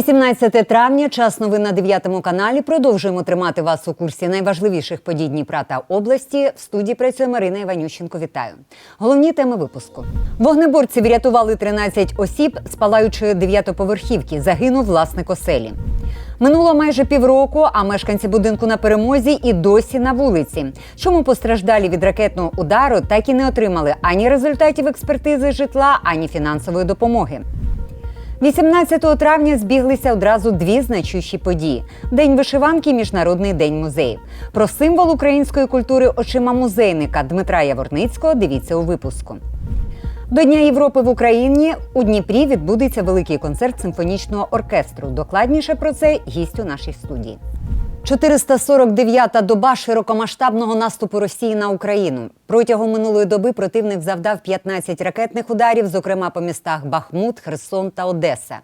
18 травня, час новин на 9 каналі. Продовжуємо тримати вас у курсі найважливіших подій Дніпра та області. В студії працює Марина Іванющенко. Вітаю. Головні теми випуску. Вогнеборці врятували 13 осіб з палаючої дев'ятоповерхівки. Загинув власник оселі. Минуло майже півроку, а мешканці будинку на перемозі і досі на вулиці. Чому постраждалі від ракетного удару так і не отримали ані результатів експертизи житла, ані фінансової допомоги. 18 травня збіглися одразу дві значущі події: День вишиванки, і Міжнародний день музеїв. Про символ української культури очима музейника Дмитра Яворницького дивіться у випуску. До Дня Європи в Україні у Дніпрі відбудеться великий концерт симфонічного оркестру. Докладніше про це гість у нашій студії. 449-та доба широкомасштабного наступу Росії на Україну. Протягом минулої доби противник завдав 15 ракетних ударів, зокрема по містах Бахмут, Херсон та Одеса.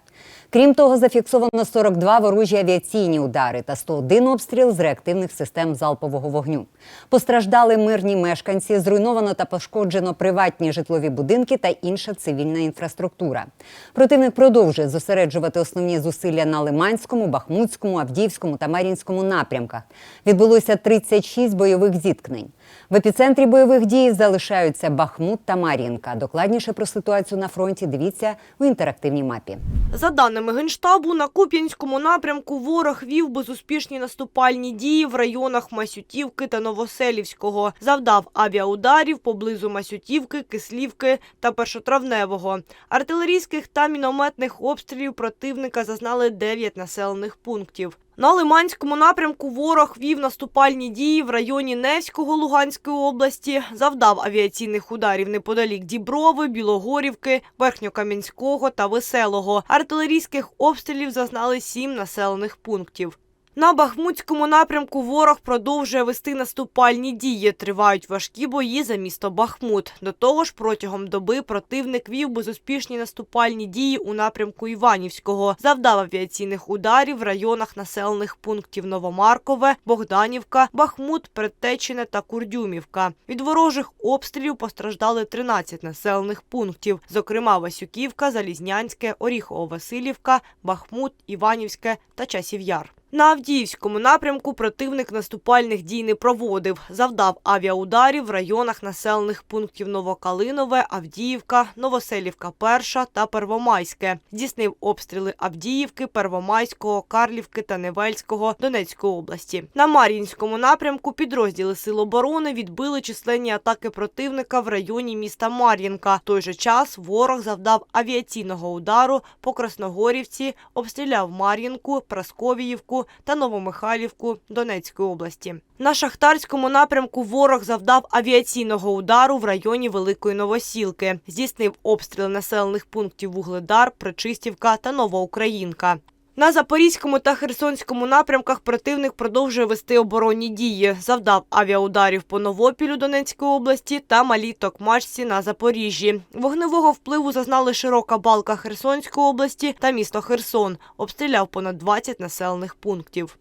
Крім того, зафіксовано 42 ворожі авіаційні удари та 101 обстріл з реактивних систем залпового вогню. Постраждали мирні мешканці, зруйновано та пошкоджено приватні житлові будинки та інша цивільна інфраструктура. Противник продовжує зосереджувати основні зусилля на Лиманському, Бахмутському, Авдіївському та Мар'їнському напрямках. Відбулося 36 бойових зіткнень. В епіцентрі бойових дій залишаються Бахмут та Мар'їнка. Докладніше про ситуацію на фронті дивіться у інтерактивній мапі. За даними Генштабу, на Куп'янському напрямку ворог вів безуспішні наступальні дії в районах Масютівки та Новоселівського. Завдав авіаударів поблизу Масютівки, Кислівки та Першотравневого. Артилерійських та мінометних обстрілів противника зазнали 9 населених пунктів. На Лиманському напрямку ворог вів наступальні дії в районі Невського Луганської області, завдав авіаційних ударів неподалік Діброви, Білогорівки, Верхньокам'янського та Веселого. Артилерійських обстрілів зазнали сім населених пунктів. На Бахмутському напрямку ворог продовжує вести наступальні дії. Тривають важкі бої за місто Бахмут. До того ж, протягом доби противник вів безуспішні наступальні дії у напрямку Іванівського. Завдав авіаційних ударів в районах населених пунктів Новомаркове, Богданівка, Бахмут, Предтечине та Курдюмівка. Від ворожих обстрілів постраждали 13 населених пунктів, зокрема Васюківка, Залізнянське, Оріхово-Василівка, Бахмут, Іванівське та Часів Яр. На Авдіївському напрямку противник наступальних дій не проводив. Завдав авіаударів в районах населених пунктів Новокалинове, Авдіївка, Новоселівка Перша та Первомайське. Здійснив обстріли Авдіївки, Первомайського, Карлівки та Невельського Донецької області. На Мар'їнському напрямку підрозділи Сил оборони відбили численні атаки противника в районі міста Мар'їнка. Той же час ворог завдав авіаційного удару по Красногорівці, обстріляв Мар'їнку, Прасковіївку та Новомихайлівку Донецької області. На шахтарському напрямку ворог завдав авіаційного удару в районі Великої Новосілки. Здійснив обстріли населених пунктів Вугледар, Причистівка та Новоукраїнка. На Запорізькому та Херсонському напрямках противник продовжує вести оборонні дії. Завдав авіаударів по Новопілю Донецької області та Малій Токмачці на Запоріжжі. Вогневого впливу зазнали широка балка Херсонської області та місто Херсон. Обстріляв понад 20 населених пунктів.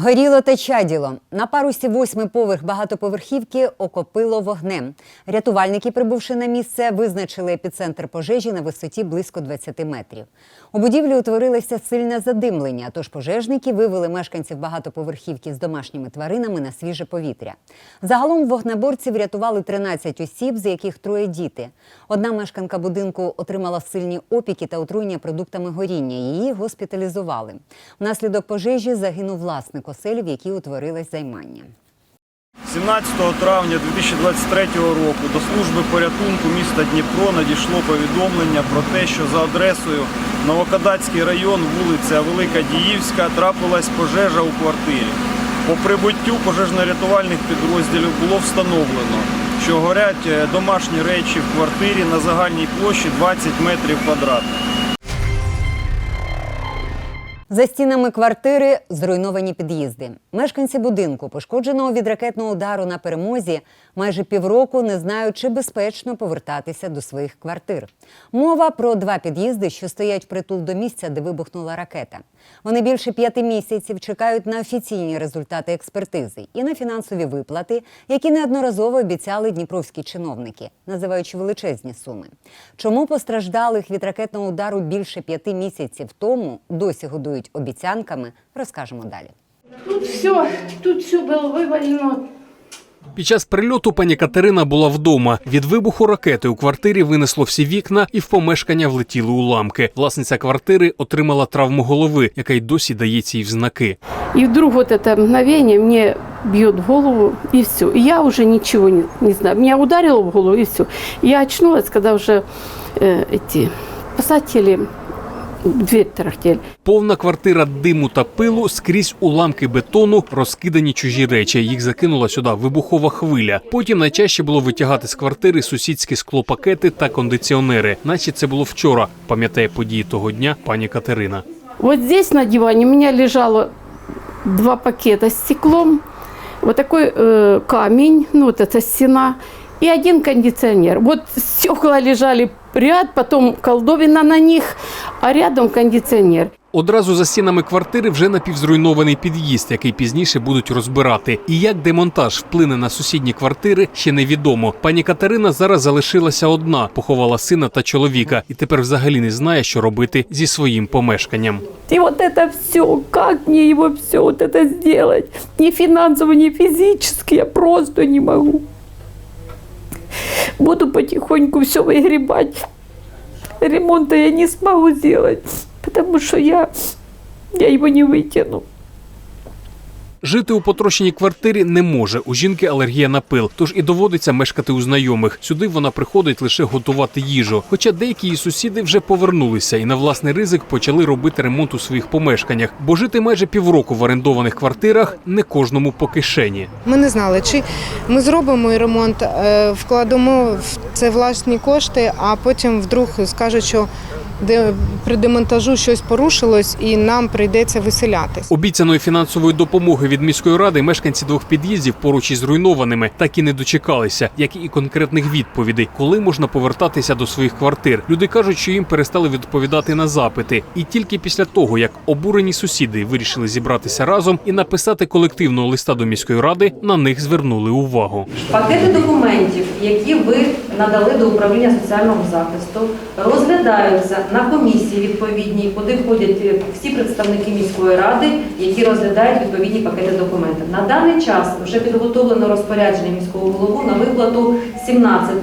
Горіло та чаділо. На парусі восьмий поверх багатоповерхівки окопило вогнем. Рятувальники, прибувши на місце, визначили епіцентр пожежі на висоті близько 20 метрів. У будівлі утворилося сильне задимлення, тож пожежники вивели мешканців багатоповерхівки з домашніми тваринами на свіже повітря. Загалом вогнеборці врятували 13 осіб, з яких троє діти. Одна мешканка будинку отримала сильні опіки та отруєння продуктами горіння. Її госпіталізували. Внаслідок пожежі загинув власник оселі, в якій займання. 17 травня 2023 року до служби порятунку міста Дніпро надійшло повідомлення про те, що за адресою Новокадацький район, вулиця Велика Діївська, трапилась пожежа у квартирі. По прибуттю пожежно-рятувальних підрозділів було встановлено, що горять е, домашні речі в квартирі на загальній площі 20 метрів квадратних. За стінами квартири зруйновані під'їзди. Мешканці будинку, пошкодженого від ракетного удару на перемозі, майже півроку не знають, чи безпечно повертатися до своїх квартир. Мова про два під'їзди, що стоять притул до місця, де вибухнула ракета. Вони більше п'яти місяців чекають на офіційні результати експертизи і на фінансові виплати, які неодноразово обіцяли дніпровські чиновники, називаючи величезні суми. Чому постраждалих від ракетного удару більше п'яти місяців тому досі годують обіцянками, розкажемо далі. Тут все, тут все было вывалено. Під час прильоту пані Катерина була вдома. Від вибуху ракети у квартирі винесло всі вікна і в помешкання влетіли уламки. Власниця квартири отримала травму голови, яка й досі дається їй в знаки. И вдруг вот это мгновение мне бьет в голову, и все. И я уже ничего не, не знаю. Меня ударило в голову, и все. Я очнулась, когда уже э, эти спасатели в дверь тарахтели. Повна квартира диму та пилу, скрізь уламки бетону, розкидані чужі речі. Їх закинула сюди вибухова хвиля. Потім найчастіше було витягати з квартири сусідські склопакети та кондиціонери, наче це було вчора. Пам'ятає події того дня пані Катерина. Вот здесь на диване у меня лежало два пакета с стеклом, вот такой э, камень, ну вот эта стена, и один кондиционер. Вот стекла лежали ряд, потом колдовина на них, а рядом кондиционер. Одразу за стінами квартири вже напівзруйнований під'їзд, який пізніше будуть розбирати. І як демонтаж вплине на сусідні квартири, ще невідомо. Пані Катерина зараз залишилася одна, поховала сина та чоловіка, і тепер взагалі не знає, що робити зі своїм помешканням. И вот это все, как мне его все это сделать? Ни финансово, ни физически, я просто не могу. Буду потихоньку все выгребать. Ремонта я не смогу сделать, потому что я, я его не вытяну. Жити у потрощеній квартирі не може. У жінки алергія на пил, тож і доводиться мешкати у знайомих. Сюди вона приходить лише готувати їжу. Хоча деякі її сусіди вже повернулися і на власний ризик почали робити ремонт у своїх помешканнях, бо жити майже півроку в орендованих квартирах не кожному по кишені. Ми не знали, чи ми зробимо ремонт, е, вкладемо в це власні кошти, а потім вдруг скажуть, що де при демонтажу щось порушилось і нам прийдеться виселятись. Обіцяної фінансової допомоги від міської ради мешканці двох під'їздів поруч із зруйнованими так і не дочекалися, як і конкретних відповідей, коли можна повертатися до своїх квартир. Люди кажуть, що їм перестали відповідати на запити, і тільки після того, як обурені сусіди вирішили зібратися разом і написати колективного листа до міської ради, на них звернули увагу. Пакети документів, які ви надали до управління соціального захисту, розглядаються на комісії відповідній, куди входять всі представники міської ради, які розглядають відповідні пакети документів. На даний час вже підготовлено розпорядження міського голову на виплату 17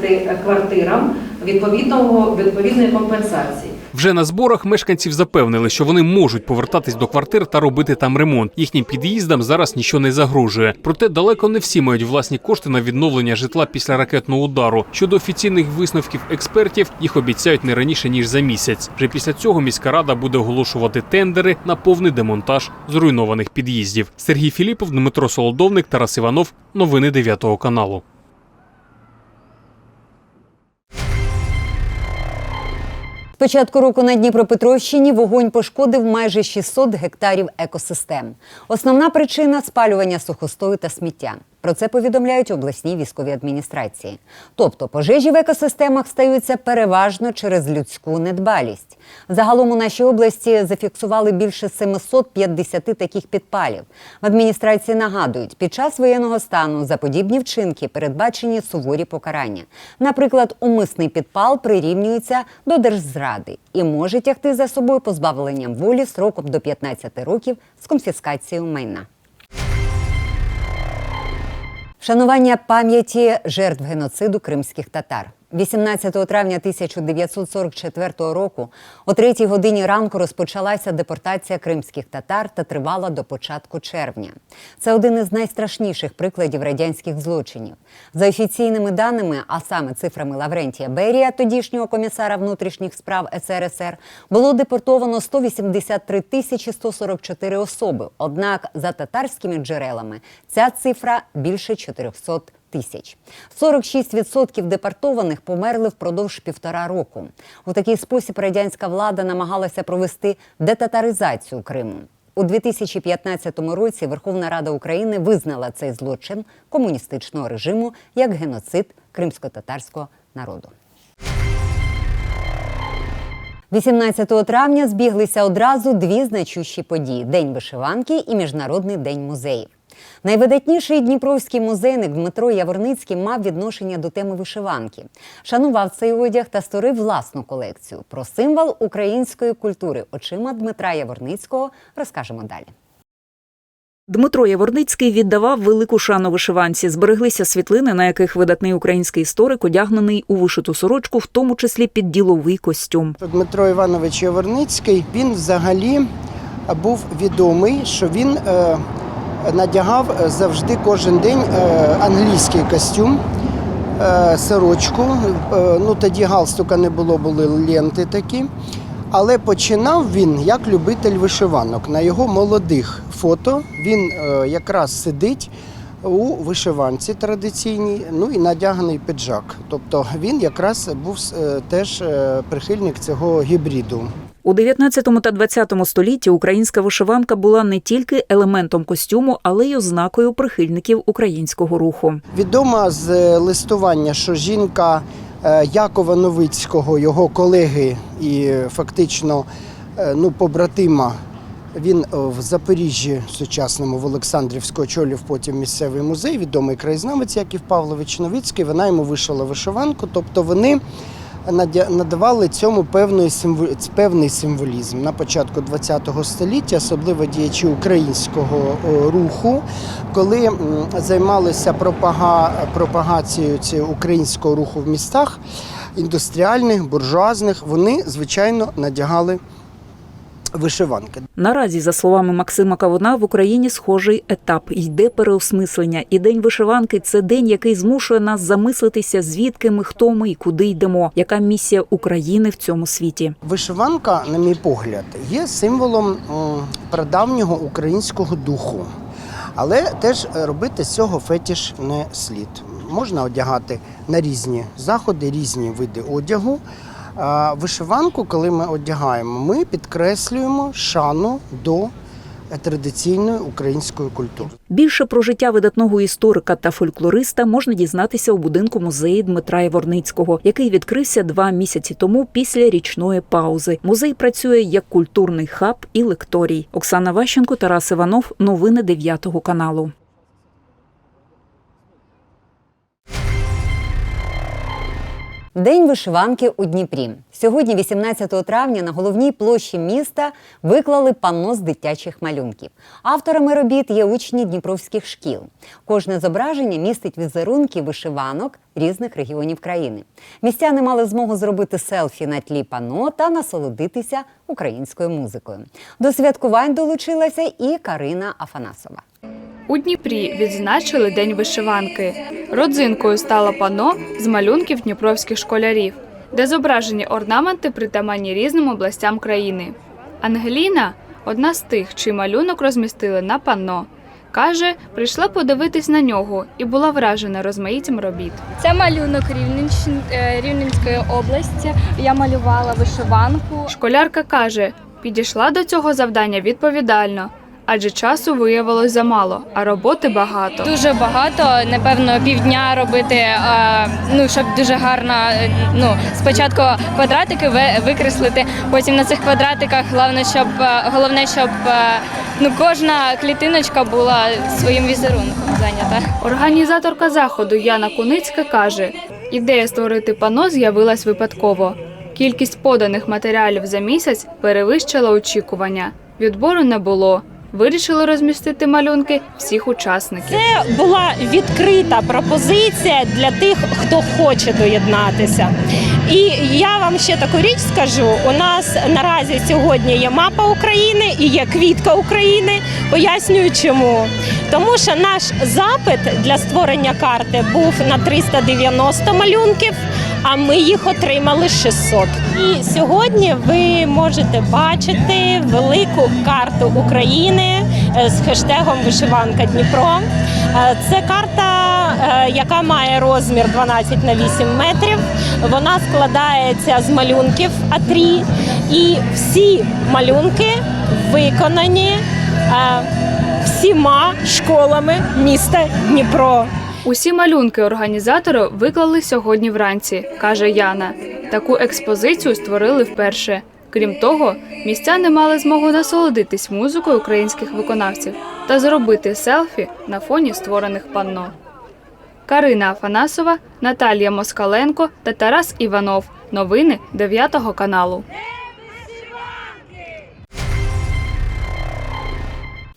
квартирам відповідного відповідної компенсації. Вже на зборах мешканців запевнили, що вони можуть повертатись до квартир та робити там ремонт. Їхнім під'їздам зараз нічого не загрожує. Проте далеко не всі мають власні кошти на відновлення житла після ракетного удару. Щодо офіційних висновків експертів, їх обіцяють не раніше ніж за місяць. Вже після цього міська рада буде оголошувати тендери на повний демонтаж зруйнованих під'їздів. Сергій Філіпов, Дмитро Солодовник, Тарас Іванов. Новини 9 каналу. Початку року на Дніпропетровщині вогонь пошкодив майже 600 гектарів екосистем. Основна причина спалювання сухостою та сміття. Про це повідомляють обласні військові адміністрації. Тобто пожежі в екосистемах стаються переважно через людську недбалість. Загалом у нашій області зафіксували більше 750 таких підпалів. В адміністрації нагадують, під час воєнного стану за подібні вчинки передбачені суворі покарання. Наприклад, умисний підпал прирівнюється до держзради і може тягти за собою позбавленням волі сроком до 15 років з конфіскацією майна. Вшанування пам'яті жертв геноциду кримських татар. 18 травня 1944 року о 3 годині ранку розпочалася депортація кримських татар та тривала до початку червня. Це один із найстрашніших прикладів радянських злочинів. За офіційними даними, а саме цифрами Лаврентія Берія, тодішнього комісара внутрішніх справ СРСР, було депортовано 183 тисячі 144 особи. Однак за татарськими джерелами ця цифра більше 400 тисяч. тисяч. 46% депортованих померли впродовж півтора року. У такий спосіб радянська влада намагалася провести детатаризацію Криму. У 2015 році Верховна Рада України визнала цей злочин комуністичного режиму як геноцид кримсько-татарського народу. 18 травня збіглися одразу дві значущі події: День вишиванки і Міжнародний день музеїв. Найвидатніший дніпровський музейник Дмитро Яворницький мав відношення до теми вишиванки, шанував цей одяг та створив власну колекцію. Про символ української культури очима Дмитра Яворницького розкажемо далі. Дмитро Яворницький віддавав велику шану вишиванці. Збереглися світлини, на яких видатний український історик одягнений у вишиту сорочку, в тому числі під діловий костюм. Дмитро Іванович Яворницький, він взагалі був відомий, що він е, надягав завжди кожен день е, англійський костюм, е, сорочку. Е, ну тоді галстука не було, були ленти такі. Але починав він як любитель вишиванок. На його молодих фото він е, якраз сидить у вишиванці традиційній, ну і надяганий піджак. Тобто він якраз був е, теж е, прихильник цього гібриду. У 19 та 20 столітті українська вишиванка була не тільки елементом костюму, але й ознакою прихильників українського руху. Відомо з е, листування, що жінка е, Якова Новицького, його колеги і е, фактично ну, побратима, він в Запоріжжі сучасному в Олександрівську очолив потім місцевий музей, відомий краєзнавець Яків Павлович Новицький. Вона йому вишила вишиванку. Тобто вони надавали цьому певний, певний символізм. На початку ХХ століття, особливо діячі українського руху, коли займалися пропага... пропагацією цього українського руху в містах, індустріальних, буржуазних, вони, звичайно, надягали вишиванки. Наразі, за словами Максима Кавуна, в Україні схожий етап йде переосмислення. І день вишиванки це день, який змушує нас замислитися, звідки ми, хто ми і куди йдемо, яка місія України в цьому світі. Вишиванка, на мій погляд, є символом прадавнього українського духу. Але теж робити з цього фетіш не слід. Можна одягати на різні заходи, різні види одягу. Вишиванку, коли ми одягаємо, ми підкреслюємо шану до традиційної української культури. Більше про життя видатного історика та фольклориста можна дізнатися у будинку музею Дмитра Яворницького, який відкрився два місяці тому після річної паузи. Музей працює як культурний хаб і лекторій. Оксана Ващенко, Тарас Іванов. Новини 9 каналу. День вишиванки у Дніпрі. Сьогодні, 18 травня, на головній площі міста виклали панно з дитячих малюнків. Авторами робіт є учні дніпровських шкіл. Кожне зображення містить візерунки вишиванок різних регіонів країни. Містяни мали змогу зробити селфі на тлі панно та насолодитися українською музикою. До святкувань долучилася і Карина Афанасова. У Дніпрі відзначили День вишиванки. Родзинкою стало пано з малюнків дніпровських школярів, де зображені орнаменти притаманні різним областям країни. Ангеліна одна з тих, чий малюнок розмістили на панно. Каже, прийшла подивитись на нього і була вражена розмаїттям робіт. Це малюнок е, Рівненської області. Я малювала вишиванку. Школярка каже, підійшла до цього завдання відповідально, адже часу виявилось замало, а роботи багато. Дуже багато, напевно, півдня робити, ну щоб дуже гарно. е, Ну, спочатку квадратики ви- викреслити, потім на цих квадратиках головне, щоб е, головне, щоб е, ну кожна клітиночка була своїм візерунком зайнята. Організаторка заходу Яна Куницька каже, ідея створити пано з'явилась випадково. Кількість поданих матеріалів за місяць перевищила очікування. Відбору не було. Вирішили розмістити малюнки всіх учасників. Це була відкрита пропозиція для тих, хто хоче доєднатися. І я вам ще таку річ скажу: у нас наразі сьогодні є мапа України і є квітка України. Пояснюю, чому. Тому що наш запит для створення карти був на 390 малюнків. А ми їх отримали 600. І сьогодні ви можете бачити велику карту України е, з хештегом Вишиванка Дніпро. Е, Це карта е, яка має розмір 12 на 8 метрів. Вона складається з малюнків А3, і всі малюнки виконані всіма школами міста Дніпро. Усі малюнки організатори виклали сьогодні вранці, каже Яна. Таку експозицію створили вперше. Крім того, містяни мали змогу насолодитись музикою українських виконавців та зробити селфі на фоні створених панно. Карина Афанасова, Наталія Москаленко та Тарас Іванов. Новини 9 каналу.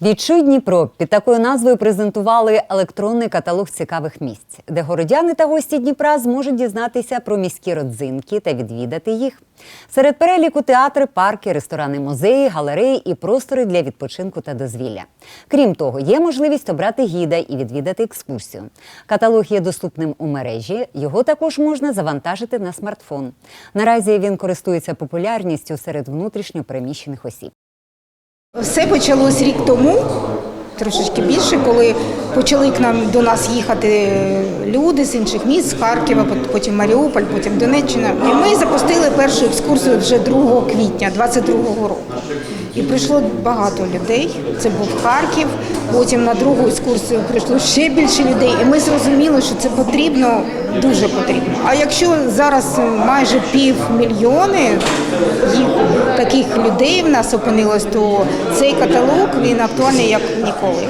Відчуй Дніпро під такою назвою презентували електронний каталог цікавих місць, де городяни та гості Дніпра зможуть дізнатися про міські родзинки та відвідати їх. Серед переліку театри, парки, ресторани, музеї, галереї і простори для відпочинку та дозвілля. Крім того, є можливість обрати гіда і відвідати екскурсію. Каталог є доступним у мережі. Його також можна завантажити на смартфон. Наразі він користується популярністю серед внутрішньо переміщених осіб. Все почалось рік тому, трошечки більше, коли почали к нам до нас їхати люди з інших міст, з Харкова, потім Маріуполь, потім Донеччина. І ми запустили першу екскурсію вже 2 квітня 22-го року. І прийшло багато людей. Це був Харків. Потім на другу екскурсію прийшло ще більше людей. І ми зрозуміли, що це потрібно, дуже потрібно. А якщо зараз майже півмільйони їх таких людей в нас опинилось, то цей каталог він актуальний як ніколи.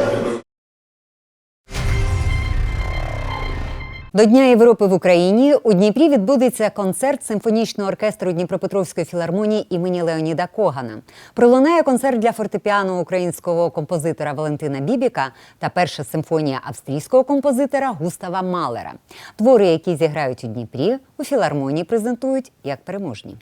До Дня Європи в Україні у Дніпрі відбудеться концерт симфонічного оркестру Дніпропетровської філармонії імені Леоніда Когана. Пролунає концерт для фортепіано українського композитора Валентина Бібіка та перша симфонія австрійського композитора Густава Малера. Твори, які зіграють у Дніпрі, у філармонії презентують як переможні.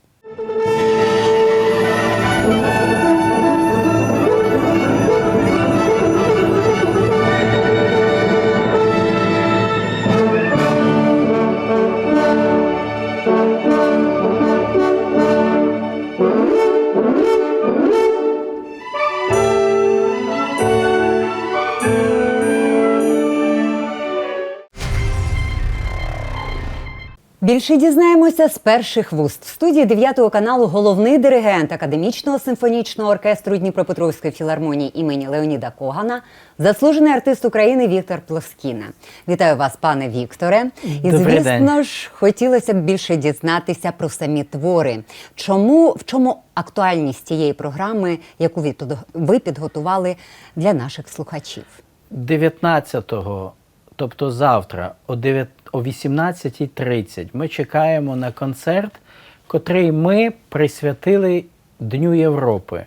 Більше дізнаємося з перших вуст. В студії 9 каналу головний диригент Академічного симфонічного оркестру Дніпропетровської філармонії імені Леоніда Когана, заслужений артист України Віктор Плоскіна. Вітаю вас, пане Вікторе. І Добрий звісно день. ж, хотілося б більше дізнатися про самі твори. Чому в чому актуальність цієї програми, яку ви ви підготували для наших слухачів? 19-го, тобто завтра, о 9 о 18.30 ми чекаємо на концерт, котрий ми присвятили Дню Європи.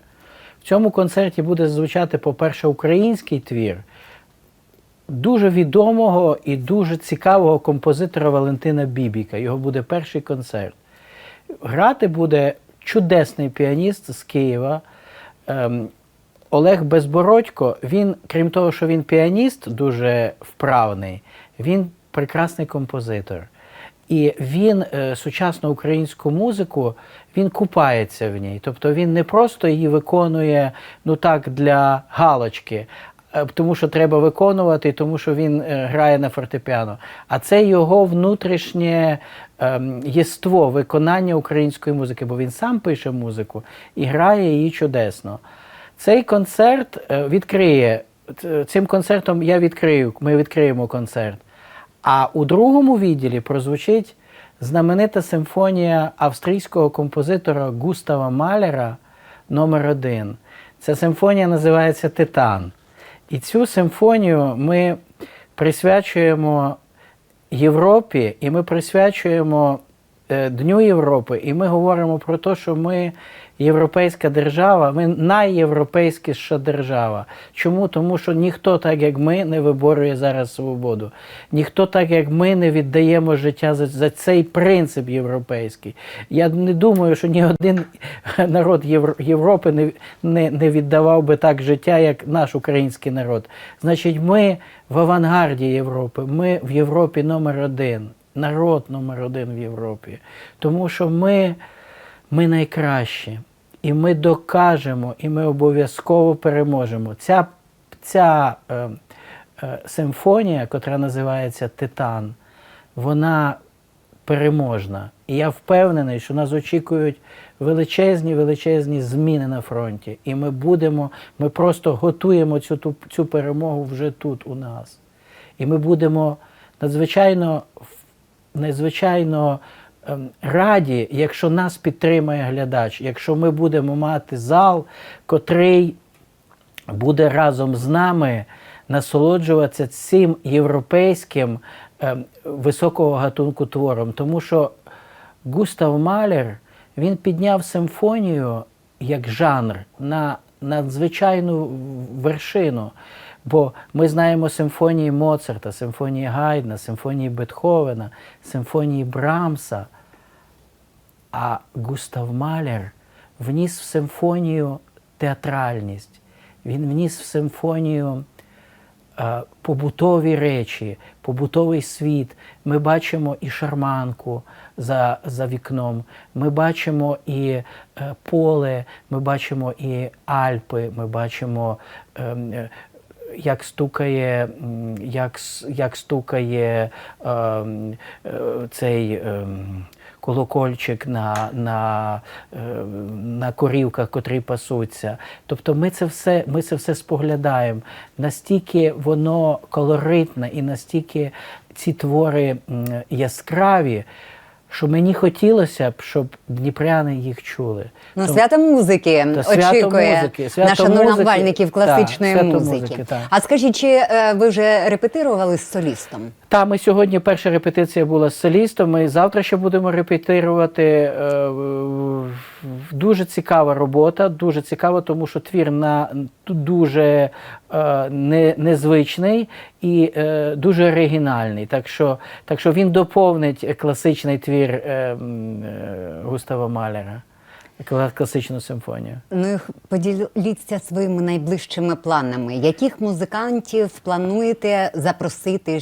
В цьому концерті буде звучати, по-перше, український твір дуже відомого і дуже цікавого композитора Валентина Бібіка. Його буде перший концерт. Грати буде чудесний піаніст з Києва. ем, Олег Безбородько, він, крім того, що він піаніст дуже вправний, він прекрасний композитор. І він е, сучасну українську музику він купається в ній. Тобто він не просто її виконує ну так для галочки, е, тому що треба виконувати, тому що він е, грає на фортепіано. А це його внутрішнє ем, єство виконання української музики, бо він сам пише музику і грає її чудесно. Цей концерт відкриє. Цим концертом я відкрию, ми відкриємо концерт. А у другому відділі прозвучить знаменита симфонія австрійського композитора Густава Малера номер 1 Ця симфонія називається Титан. І цю симфонію ми присвячуємо Європі, і ми присвячуємо е, Дню Європи, і ми говоримо про те, що ми європейська держава, ми найєвропейськіша держава. Чому? Тому що ніхто так, як ми, не виборює зараз свободу. Ніхто так, як ми, не віддаємо життя за, за цей принцип європейський. Я не думаю, що ні один народ Європи не, не, не віддавав би так життя, як наш український народ. Значить, ми в авангарді Європи, ми в Європі номер один, народ номер один в Європі. Тому що ми, ми найкращі. І ми докажемо, і ми обов'язково переможемо. Ця, ця е, е, симфонія, котра називається Титан, вона переможна. І я впевнений, що нас очікують величезні, величезні зміни на фронті. І ми будемо, ми просто готуємо цю, ту- цю перемогу вже тут у нас. І ми будемо надзвичайно, надзвичайно раді, якщо нас підтримає глядач, якщо ми будемо мати зал, котрий буде разом з нами насолоджуватися цим європейським ем, високого гатунку твором. Тому що Густав Малер він підняв симфонію як жанр на надзвичайну вершину. Бо ми знаємо симфонії Моцарта, симфонії Гайдна, симфонії Бетховена, симфонії Брамса. А Густав Малер вніс в симфонію театральність, він вніс в симфонію е, побутові речі, побутовий світ. Ми бачимо і шарманку за, за вікном, ми бачимо і е, поле, ми бачимо і Альпи, ми бачимо. ем, е, як стукає, як, як стукає ем, е, цей ем, колокольчик на, на, е, на корівках, котрі пасуться. Тобто ми це все, ми це все споглядаємо. Настільки воно колоритне і настільки ці твори яскраві, що мені хотілося б, щоб дніпряни їх чули. Ну, Тому- свято музики Та свято очікує музики, свято на шанувальників класичної свято музики. музики, так. А скажіть, чи е, ви вже репетирували з солістом? Та ми сьогодні перша репетиція була з солістом. Ми завтра ще будемо репетирувати. Е, Дуже цікава робота, дуже цікава, тому що твір на дуже е, не, незвичний і е, дуже оригінальний. Так що, так що він доповнить класичний твір е, е, Густава Малера, класичну симфонію. Ну поділіться своїми найближчими планами. Яких музикантів плануєте запросити?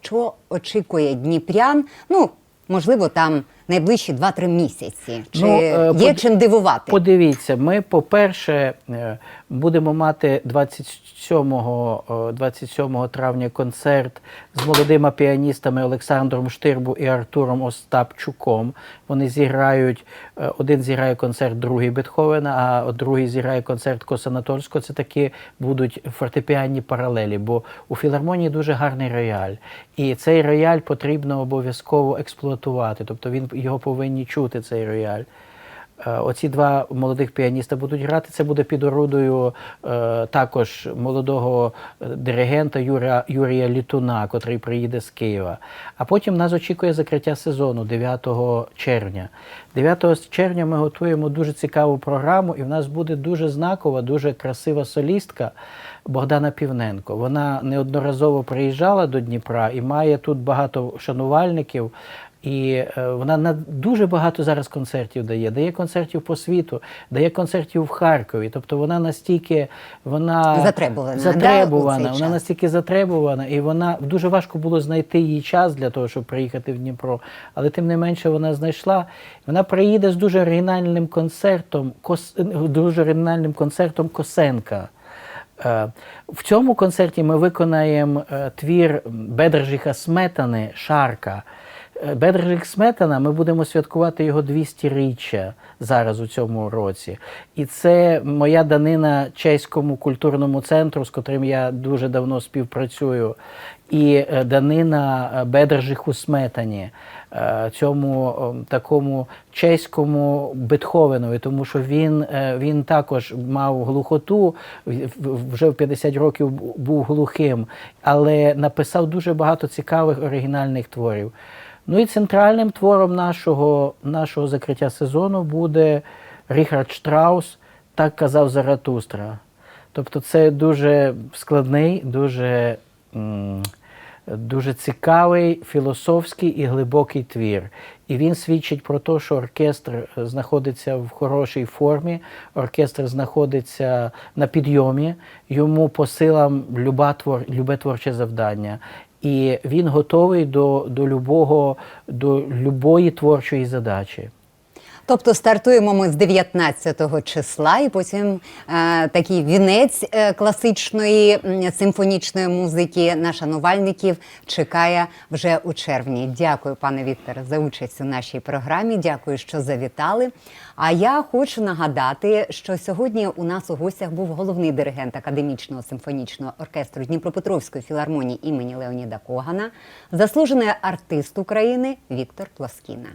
Що очікує Дніпрян? Ну, можливо, там найближчі 2-3 місяці. Чи Ну, е, є под- чим дивувати? Подивіться, ми, по-перше, е, будемо мати 27, е, 27 травня концерт з молодими піаністами Олександром Штирбу і Артуром Остапчуком. Вони зіграють, е, один зіграє концерт другий Бетховена, а другий зіграє концерт Косанатольського. Це такі будуть фортепіанні паралелі, бо у філармонії дуже гарний рояль. І цей рояль потрібно обов'язково експлуатувати. Тобто він його повинні чути, цей рояль. Е, Оці два молодих піаніста будуть грати. Це буде під орудою е, також молодого е, диригента Юрія, Юрія Літуна, котрий приїде з Києва. А потім нас очікує закриття сезону 9 червня. 9 червня ми готуємо дуже цікаву програму, і в нас буде дуже знакова, дуже красива солістка Богдана Півненко. Вона неодноразово приїжджала до Дніпра і має тут багато шанувальників. І е, вона на дуже багато зараз концертів дає, дає концертів по світу, дає концертів в Харкові. Тобто вона настільки вона Затребувана, затребувана, цей вона настільки затребувана, і вона дуже важко було знайти їй час для того, щоб приїхати в Дніпро. Але тим не менше вона знайшла. Вона приїде з дуже оригінальним концертом, кос, дуже оригінальним концертом Косенка. Е, В цьому концерті ми виконаємо е, твір Бедержиха Сметани Шарка. Е, Бедержик Сметана, ми будемо святкувати його 200-річчя зараз у цьому році. І це моя данина чеському культурному центру, з котрим я дуже давно співпрацюю. І е, данина е, Бедержиху Сметані, цьому такому чеському Бетховенові, тому що він, він також мав глухоту, вже в 50 років був глухим, але написав дуже багато цікавих оригінальних творів. Ну і центральним твором нашого, нашого закриття сезону буде Ріхард Штраус, так казав Заратустра. Тобто це дуже складний, дуже, дуже цікавий, філософський і глибокий твір. І він свідчить про те, що оркестр знаходиться в хорошій формі, оркестр знаходиться на підйомі, йому по силам люба твор, любе творче завдання. І він готовий до, до, любого, до любої творчої задачі. Тобто стартуємо ми з 19 числа, і потім е, такий вінець е, класичної симфонічної музики на шанувальників чекає вже у червні. Дякую, пане Вікторе, за участь у нашій програмі. Дякую, що завітали. А я хочу нагадати, що сьогодні у нас у гостях був головний диригент академічного симфонічного оркестру Дніпропетровської філармонії імені Леоніда Когана, заслужений артист України Віктор Плоскіна.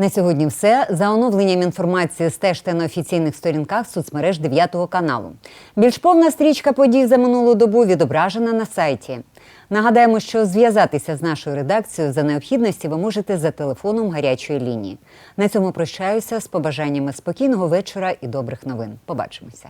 На сьогодні все. За оновленням інформації стежте на офіційних сторінках соцмереж 9 каналу. Більш повна стрічка подій за минулу добу відображена на сайті. Нагадаємо, що зв'язатися з нашою редакцією за необхідності ви можете за телефоном гарячої лінії. На цьому прощаюся з побажаннями спокійного вечора і добрих новин. Побачимося.